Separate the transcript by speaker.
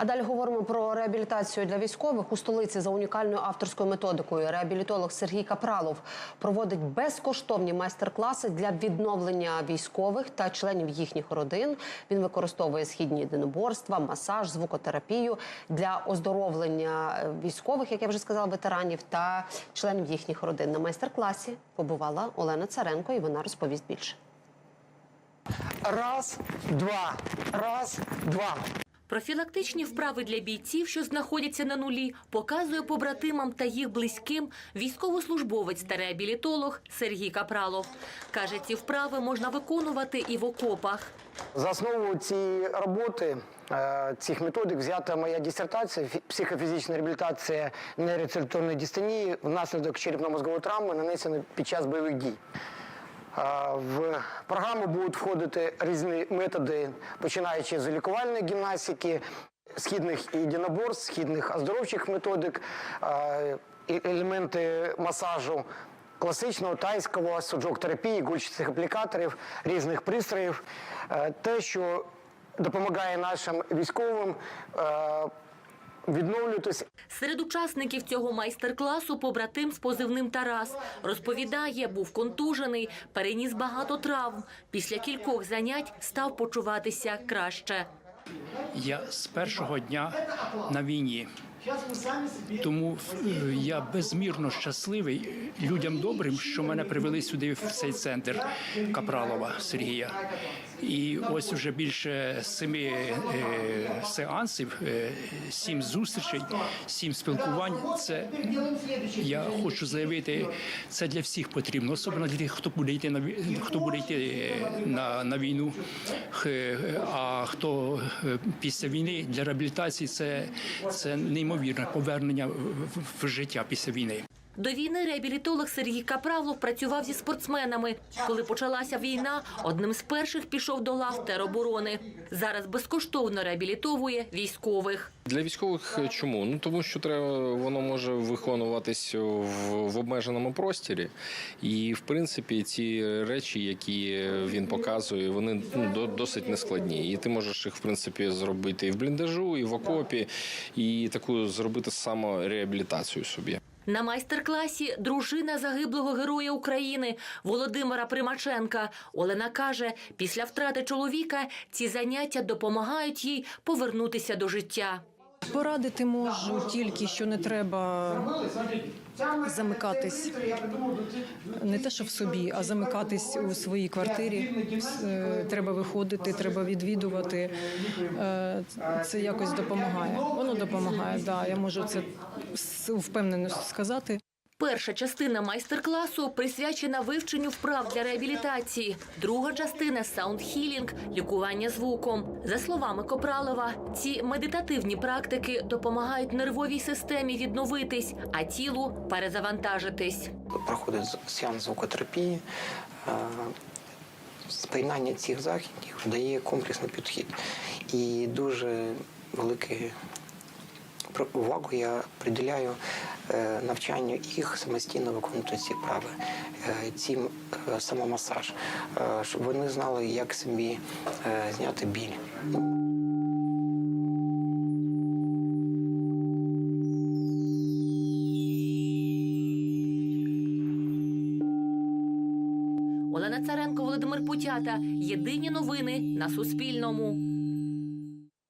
Speaker 1: А далі говоримо про реабілітацію для військових у столиці за унікальною авторською методикою. Реабілітолог Сергій Капралов проводить безкоштовні майстер-класи для відновлення військових та членів їхніх родин. Він використовує східні єдиноборства, масаж, звукотерапію для оздоровлення е, військових, як я вже сказала, ветеранів та членів їхніх родин. На майстер-класі побувала Олена Царенко, і вона розповість більше.
Speaker 2: Раз, два, раз, два.
Speaker 3: Профілактичні вправи для бійців, що знаходяться на нулі, показує побратимам та їх близьким військовослужбовець та реабілітолог Сергій Капралов. Каже, ці вправи можна виконувати і в окопах.
Speaker 2: За основу цієї роботи, е, цих методик взята моя дисертація «Фі- психофізична реабілітація нейроциркуляторної дистонії внаслідок черепно-мозгової травми, нанесеної під час бойових дій. В програму будуть входити різні методи, починаючи з лікувальної гімнастики, східних єдиноборств, східних оздоровчих методик, елементи масажу класичного тайського, суджок терапії, гульчих аплікаторів, різних пристроїв. Е, Те, що допомагає нашим військовим е, відновлюватися
Speaker 3: Серед учасників цього майстер-класу побратим з позивним Тарас розповідає, був контужений, переніс багато травм. Після кількох занять став почуватися краще.
Speaker 4: Я з першого дня на війні. Тому е, я безмірно щасливий людям добрим, що мене привели сюди в цей центр Капралова Сергія. І ось вже більше семи е, сеансів, е, сім зустрічей, сім спілкувань. Це я хочу заявити, це для всіх потрібно, особливо для тих, хто буде йти на хто буде йти е, на, на війну. А хто після війни для реабілітації це, це неймовірне повернення в життя після війни.
Speaker 3: До війни реабілітолог Сергій Каправлов працював зі спортсменами. Коли почалася війна, одним з перших пішов до лав тероборони. Зараз безкоштовно реабілітовує військових.
Speaker 5: Для військових чому? Ну тому що треба воно може виконуватись в, в обмеженому просторі, і в принципі ці речі, які він показує, вони ну, до- досить нескладні. І ти можеш їх в принципі зробити і в бліндажу, і в окопі, і таку зробити самореабілітацію собі.
Speaker 3: На майстер-класі дружина загиблого героя України Володимира Примаченка. Олена каже, після втрати чоловіка ці заняття допомагають їй повернутися до життя.
Speaker 6: Порадити можу тільки, що не треба замикатись не те, що в собі, а замикатись у своїй квартирі. Е, Треба виходити, треба відвідувати. Е, Це якось допомагає. Воно допомагає. Да, я можу це впевнено сказати.
Speaker 3: Перша частина майстер-класу присвячена вивченню вправ для реабілітації. Друга частина саундхілінг – лікування звуком. За словами Копралова, ці медитативні практики допомагають нервовій системі відновитись, а тілу перезавантажитись.
Speaker 7: проходить сеанс звукотерапії. Е, цих заходів дає комплексний підхід. І дуже велику про- увагу я приділяю е, навчанню їх самостійно виконувати ці вправи, е, цим е, самомасаж, щоб вони знали, як собі зняти біль.
Speaker 3: Олена Царенко, Володимир Путята. Єдині новини на Суспільному.